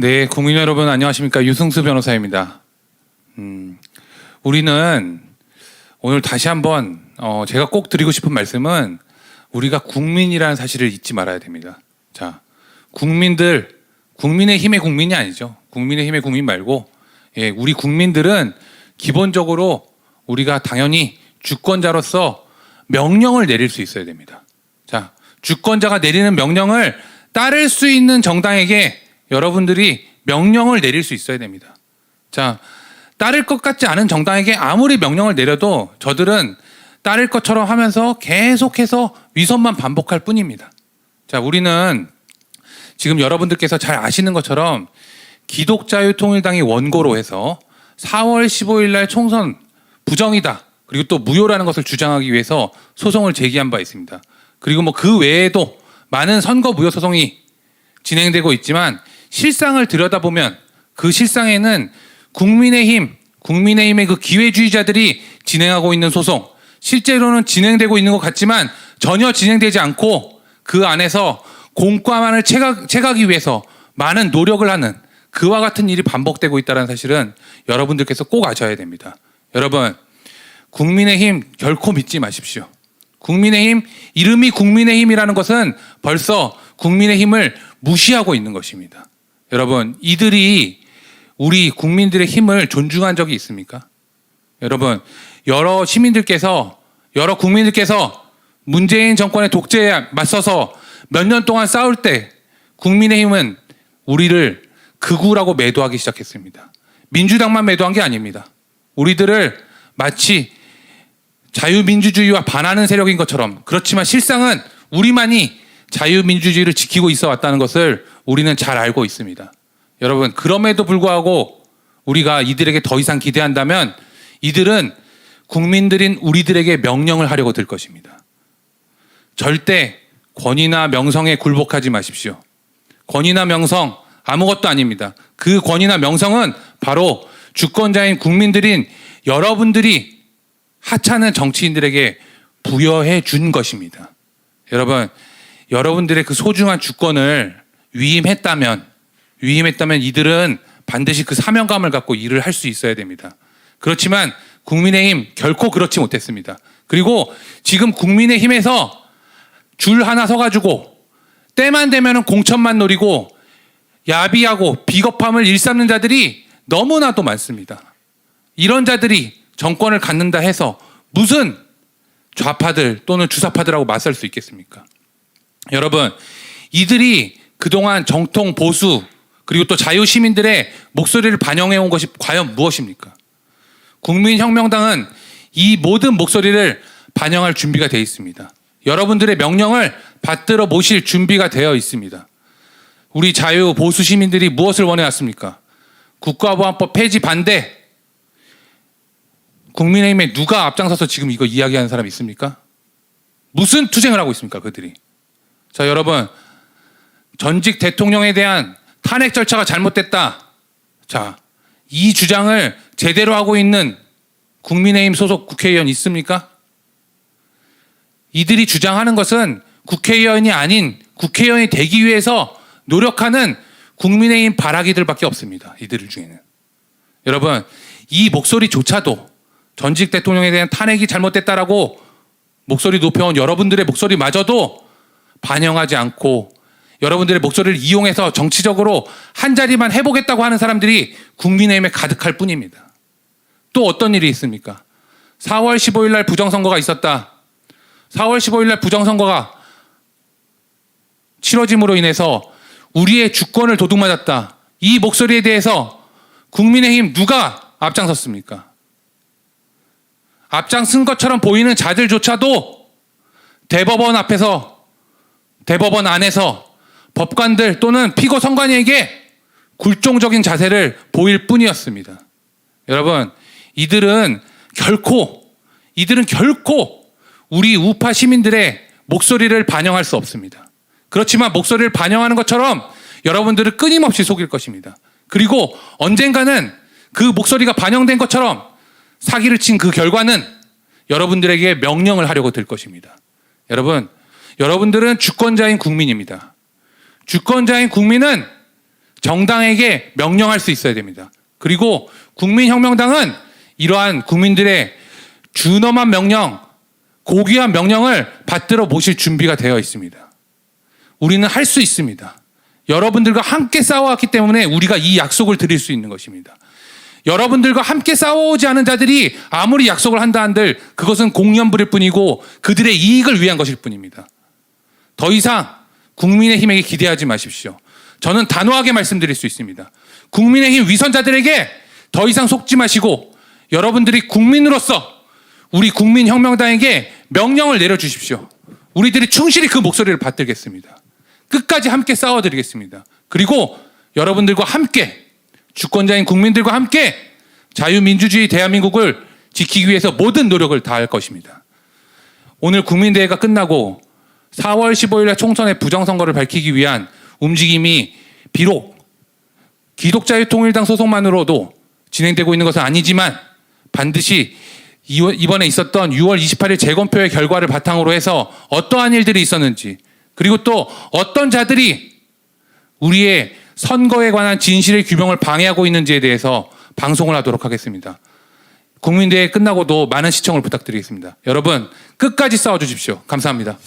네, 국민 여러분 안녕하십니까 유승수 변호사입니다. 음, 우리는 오늘 다시 한번 어, 제가 꼭 드리고 싶은 말씀은 우리가 국민이라는 사실을 잊지 말아야 됩니다. 자, 국민들 국민의 힘의 국민이 아니죠. 국민의 힘의 국민 말고 예, 우리 국민들은 기본적으로 우리가 당연히 주권자로서 명령을 내릴 수 있어야 됩니다. 자, 주권자가 내리는 명령을 따를 수 있는 정당에게 여러분들이 명령을 내릴 수 있어야 됩니다. 자, 따를 것 같지 않은 정당에게 아무리 명령을 내려도 저들은 따를 것처럼 하면서 계속해서 위선만 반복할 뿐입니다. 자, 우리는 지금 여러분들께서 잘 아시는 것처럼 기독자유통일당이 원고로 해서 4월 15일 날 총선 부정이다. 그리고 또 무효라는 것을 주장하기 위해서 소송을 제기한 바 있습니다. 그리고 뭐 그 외에도 많은 선거 무효 소송이 진행되고 있지만 실상을 들여다보면 그 실상에는 국민의힘, 국민의힘의 그 기회주의자들이 진행하고 있는 소송, 실제로는 진행되고 있는 것 같지만 전혀 진행되지 않고 그 안에서 공과만을 채가, 채가기 위해서 많은 노력을 하는 그와 같은 일이 반복되고 있다는 사실은 여러분들께서 꼭 아셔야 됩니다. 여러분, 국민의힘 결코 믿지 마십시오. 국민의힘 이름이 국민의힘이라는 것은 벌써 국민의힘을 무시하고 있는 것입니다. 여러분, 이들이 우리 국민들의 힘을 존중한 적이 있습니까? 여러분, 여러 시민들께서 여러 국민들께서 문재인 정권의 독재에 맞서서 몇 년 동안 싸울 때 국민의힘은 우리를 극우라고 매도하기 시작했습니다. 민주당만 매도한 게 아닙니다. 우리들을 마치 자유민주주의와 반하는 세력인 것처럼 그렇지만 실상은 우리만이 자유민주주의를 지키고 있어 왔다는 것을 우리는 잘 알고 있습니다. 여러분, 그럼에도 불구하고 우리가 이들에게 더 이상 기대한다면 이들은 국민들인 우리들에게 명령을 하려고 들 것입니다. 절대 권위나 명성에 굴복하지 마십시오. 권위나 명성 아무것도 아닙니다. 그 권위나 명성은 바로 주권자인 국민들인 여러분들이 하찮은 정치인들에게 부여해 준 것입니다. 여러분, 여러분들의 그 소중한 주권을 위임했다면, 위임했다면 이들은 반드시 그 사명감을 갖고 일을 할 수 있어야 됩니다. 그렇지만 국민의힘 결코 그렇지 못했습니다. 그리고 지금 국민의힘에서 줄 하나 서가지고 때만 되면 공천만 노리고 야비하고 비겁함을 일삼는 자들이 너무나도 많습니다. 이런 자들이 정권을 갖는다 해서 무슨 좌파들 또는 주사파들하고 맞설 수 있겠습니까? 여러분, 이들이 그동안 정통 보수 그리고 또 자유 시민들의 목소리를 반영해 온 것이 과연 무엇입니까? 국민혁명당은 이 모든 목소리를 반영할 준비가 되어 있습니다. 여러분들의 명령을 받들어 모실 준비가 되어 있습니다. 우리 자유 보수 시민들이 무엇을 원해왔습니까? 국가보안법 폐지 반대. 국민의힘에 누가 앞장서서 지금 이거 이야기하는 사람 있습니까? 무슨 투쟁을 하고 있습니까, 그들이? 자, 여러분. 전직 대통령에 대한 탄핵 절차가 잘못됐다. 자, 이 주장을 제대로 하고 있는 국민의힘 소속 국회의원 있습니까? 이들이 주장하는 것은 국회의원이 아닌 국회의원이 되기 위해서 노력하는 국민의힘 바라기들밖에 없습니다. 이들 중에는. 여러분, 이 목소리조차도 전직 대통령에 대한 탄핵이 잘못됐다라고 목소리 높여온 여러분들의 목소리마저도 반영하지 않고 여러분들의 목소리를 이용해서 정치적으로 한 자리만 해보겠다고 하는 사람들이 국민의힘에 가득할 뿐입니다. 또 어떤 일이 있습니까? 4월 15일 날 부정선거가 있었다. 4월 15일 날 부정선거가 치러짐으로 인해서 우리의 주권을 도둑맞았다. 이 목소리에 대해서 국민의힘 누가 앞장섰습니까? 앞장쓴 것처럼 보이는 자들조차도 대법원 앞에서 대법원 안에서 법관들 또는 피고 선관위에게 굴종적인 자세를 보일 뿐이었습니다. 여러분, 이들은 결코 이들은 결코 우리 우파 시민들의 목소리를 반영할 수 없습니다. 그렇지만 목소리를 반영하는 것처럼 여러분들을 끊임없이 속일 것입니다. 그리고 언젠가는 그 목소리가 반영된 것처럼 사기를 친 그 결과는 여러분들에게 명령을 하려고 들 것입니다. 여러분, 여러분들은 주권자인 국민입니다. 주권자인 국민은 정당에게 명령할 수 있어야 됩니다. 그리고 국민혁명당은 이러한 국민들의 준엄한 명령, 고귀한 명령을 받들어 모실 준비가 되어 있습니다. 우리는 할 수 있습니다. 여러분들과 함께 싸워왔기 때문에 우리가 이 약속을 드릴 수 있는 것입니다. 여러분들과 함께 싸워오지 않은 자들이 아무리 약속을 한다 한들 그것은 공연 부릴 뿐이고 그들의 이익을 위한 것일 뿐입니다. 더 이상 국민의힘에게 기대하지 마십시오. 저는 단호하게 말씀드릴 수 있습니다. 국민의힘 위선자들에게 더 이상 속지 마시고 여러분들이 국민으로서 우리 국민혁명당에게 명령을 내려주십시오. 우리들이 충실히 그 목소리를 받들겠습니다. 끝까지 함께 싸워드리겠습니다. 그리고 여러분들과 함께 주권자인 국민들과 함께 자유민주주의 대한민국을 지키기 위해서 모든 노력을 다할 것입니다. 오늘 국민대회가 끝나고 4월 15일에 총선의 부정선거를 밝히기 위한 움직임이 비록 기독자유 통일당 소속만으로도 진행되고 있는 것은 아니지만 반드시 이- 이번에 있었던 6월 28일 재검표의 결과를 바탕으로 해서 어떠한 일들이 있었는지 그리고 또 어떤 자들이 우리의 선거에 관한 진실의 규명을 방해하고 있는지에 대해서 방송을 하도록 하겠습니다. 국민대회 끝나고도 많은 시청을 부탁드리겠습니다. 여러분 끝까지 싸워주십시오. 감사합니다.